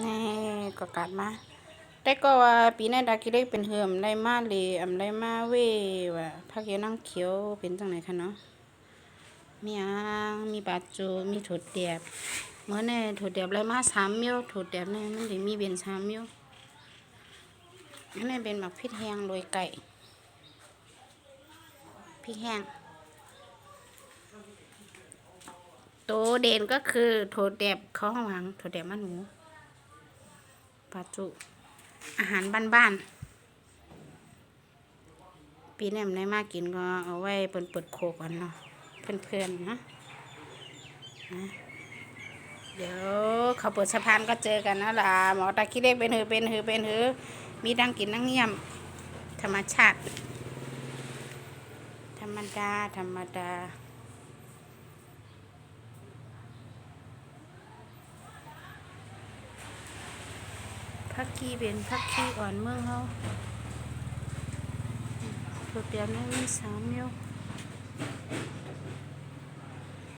นี่ก็กัดมาแต่ก็ว่าปีนั้ดากิเล็กเป็นเหิมได้มาเลยอำได้มาเว้ว่าพักเยนั่งเขียวเป็นจังไหนคะเนาะมีอ่างมีบาดจูมีถั่วเตียบเมื่อในถั่วเตียบเลยมาสามมียวถั่วเตียบนี่มันได้มีเป็นสามเมียวอันนี้เป็นหมักพริกแห้งโรยไก่พริกแห้งตัวเด่นก็คือถั่วเตียบเขาหวังถั่วเตียบมันหมู ปลาจุอาหารบ้านๆ ปีนี้มันได้มากกินก็เอาไว้เปิดเปิดโคกกันเนาะเพื่อนๆนะนะเดี๋ยวเขาเปิดสะพานก็เจอกันนะล่ะหมอตาคิดเล็กเป็นหือเป็นหือเป็นหือ มีดังกินนั่งเงียม ธรรมชาติ ธรรมดา ธรรมดา พักขี้เป็นพักขี้อ่อนเมืองเฮาโปรแกรมนั้นมีสามเมล